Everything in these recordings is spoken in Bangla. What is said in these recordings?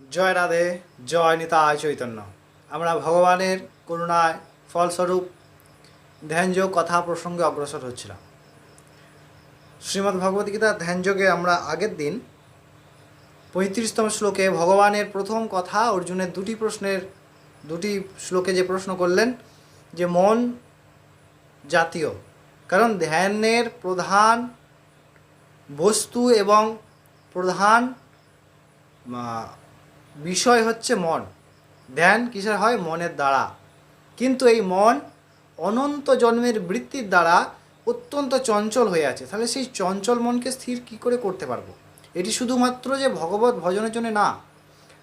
জয় রাধে, জয় নিতায় চৈতন্য। আমরা ভগবানের করুণায় ফলস্বরূপ ধ্যানযোগ কথা প্রসঙ্গে অগ্রসর হচ্ছিলাম। শ্রীমদ্ ভগবদ্গীতা ধ্যানযোগে আমরা আগের দিন পঁয়ত্রিশতম শ্লোকে ভগবানের প্রথম কথা অর্জুনের দুটি প্রশ্নের, দুটি শ্লোকে যে প্রশ্ন করলেন যে মন জাতীয়, কারণ ধ্যানের প্রধান বস্তু এবং প্রধান বিষয় হচ্ছে মন। ধ্যান কিসের হয়? মনের দ্বারা। কিন্তু এই মন অনন্ত জন্মের বৃত্তির দ্বারা অত্যন্ত চঞ্চল হয়ে আছে। তাহলে সেই চঞ্চল মনকে স্থির কি করে করতে পারব? এটি শুধুমাত্র যে ভগবত ভজনের জন্য না।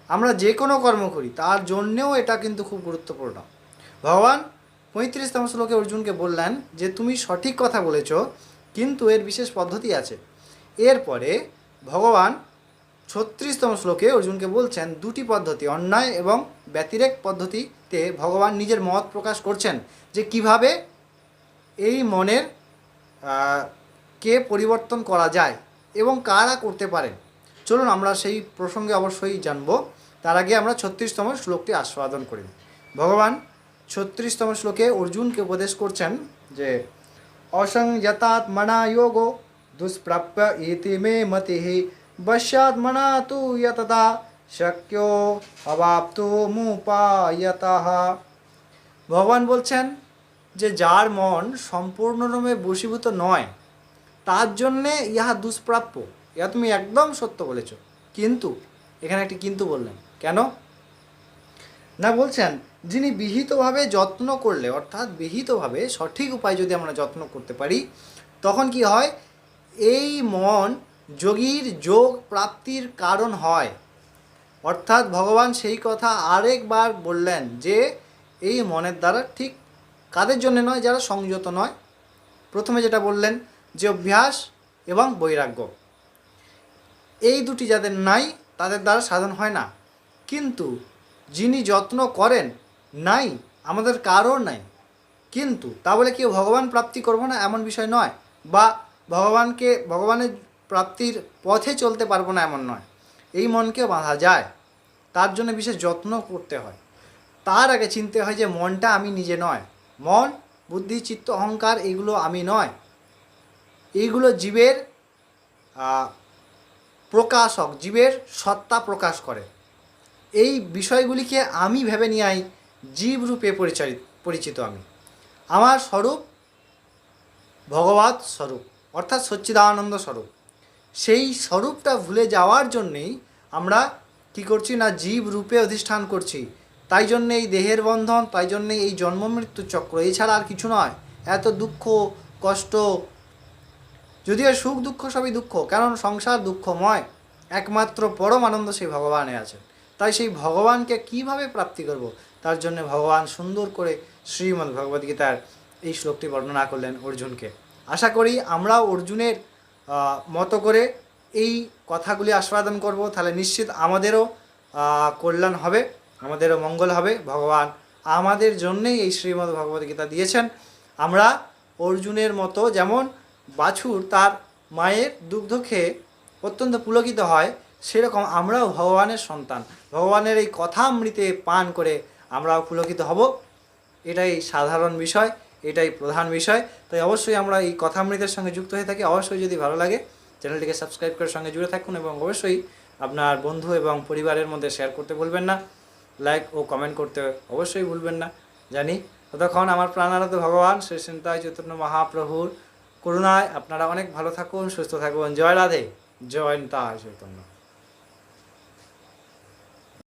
আমরা যে কোনো কর্ম করি, তার জন্যেও এটা কিন্তু খুব গুরুত্বপূর্ণ। ভগবান পঁয়ত্রিশতম শ্লোকে অর্জুনকে বললেন যে, তুমি সঠিক কথা বলেছ, কিন্তু এর বিশেষ পদ্ধতি আছে। এরপরে ভগবান ছত্রিশতম শ্লোকে অর্জুনকে বলছেন, দুটি পদ্ধতি, অন্যায় এবং ব্যতিরেক পদ্ধতিতে ভগবান নিজের মত প্রকাশ করছেন যে কীভাবে এই মনের কে পরিবর্তন করা যায় এবং কারা করতে পারেন চলুন আমরা সেই প্রসঙ্গে অবশ্যই জানব। তার আগে আমরা ছত্রিশতম শ্লোকটি আস্বাদন করি। ভগবান ছত্রিশতম শ্লোকে অর্জুনকে উপদেশ করছেন যে, অসংযতাত্মনা যোগো দুষ্প্রাপ্য ইতি মে মতি বশ্যাত্মনা তু যতদা শক্যো অবাপ্তো মুপায়তঃ ভগবান বলছেন যে যার মন সম্পূর্ণরূপে বশীভূত নয়, তার জন্যে ইহা দুষ্প্রাপ্য। ইহা তুমি একদম সত্য বলেছ। কিন্তু, এখানে একটি কিন্তু বললেন। কেন? না, বলছেন, যিনি বিহিতভাবে যত্ন করলে, অর্থাৎ বিহিতভাবে সঠিক উপায় যদি আমরা যত্ন করতে পারি, তখন কি হয়? এই মন যোগীর যোগ প্রাপ্তির কারণ হয়। অর্থাৎ ভগবান সেই কথা আরেকবার বললেন যে, এই মনের দ্বারা ঠিক কাদের জন্য নয়? যারা সংযত নয়। প্রথমে যেটা বললেন যে, অভ্যাস এবং বৈরাগ্য। এই দুটি যাদের নাই, তাদের দ্বারা সাধন হয় না। কিন্তু যিনি যত্ন করেন, নাই, আমাদের কারোর নাই। কিন্তু তা বলে কেউ ভগবান প্রাপ্তি করব না এমন বিষয় নয়? বা ভগবানকে, ভগবানের প্রাপ্তির পথে চলতে পারব না এমন নয়। এই মনকে বাঁধা যায়। তার জন্য বিশেষ যত্ন করতে হয়। তার আগে চিনতে হয় যে মনটা আমি নিজে নয়। মন, বুদ্ধি, চিত্ত, অহংকার এগুলো আমি নয়। এইগুলো জীবের প্রকাশক, জীবের সত্তা প্রকাশ করে। এই বিষয়গুলিকে আমি ভেবে নিয়ে জীব রূপে পরিচালিত, পরিচিত আমি। আমার স্বরূপ ভগবত স্বরূপ, অর্থাৎ সচ্চিদানন্দ স্বরূপ। সেই স্বরূপটা ভুলে যাওয়ার জন্যেই আমরা কি করছি না জীব রূপে অধিষ্ঠান করছি। তাই জন্যে এই দেহের বন্ধন, তাই জন্যে এই জন্ম মৃত্যু চক্র এছাড়া আর কিছু নয়। এত দুঃখ, কষ্ট, যদিও সুখ, দুঃখ সবই দুঃখ, কারণ সংসার দুঃখময়। একমাত্র পরম আনন্দ সেই ভগবানে আছে তাই সেই ভগবানকে কীভাবে প্রাপ্তি করব? তার জন্য ভগবান সুন্দর করে শ্রীমদ্ ভগবদ্গীতার এই শ্লোকটি বর্ণনা করলেন অর্জুনকে। আশা করি আমরাও অর্জুনের মতো করে এই কথাগুলি আস্বাদন করব। তাহলে নিশ্চিত আমাদেরও কল্যাণ হবে, আমাদেরও মঙ্গল হবে। ভগবান আমাদের জন্যেই এই শ্রীমদ্ ভগবদ্গীতা দিয়েছেন। আমরা অর্জুনের মতো যেমন বাছুর তার মায়ের দুগ্ধ খেয়ে অত্যন্ত পুলকিত হয়, সেরকম আমরাও ভগবানের সন্তান। ভগবানের এই কথামৃতে পান করে আমরাও পুলকিত হব। এটাই সাধারণ বিষয়। এটাই প্রধান বিষয়। তাই অবশ্যই আমরা এই কথামৃতের সঙ্গে যুক্ত হয়ে থাকি। অবশ্যই যদি ভালো লাগে, চ্যানেলটিকে সাবস্ক্রাইব করে সঙ্গে জুড়ে থাকুন এবং অবশ্যই আপনার বন্ধু এবং পরিবারের মধ্যে শেয়ার করতে ভুলবেন না। লাইক ও কমেন্ট করতে অবশ্যই ভুলবেন না। জানি, ততক্ষণ আমার প্রাণারাধ ভগবান, শ্রী চিন্তায় চৈতন্য মহাপ্রভুর করুণায় আপনারা অনেক ভালো থাকুন, সুস্থ থাকুন। জয় রাধে, জয় নিতায় চৈতন্য।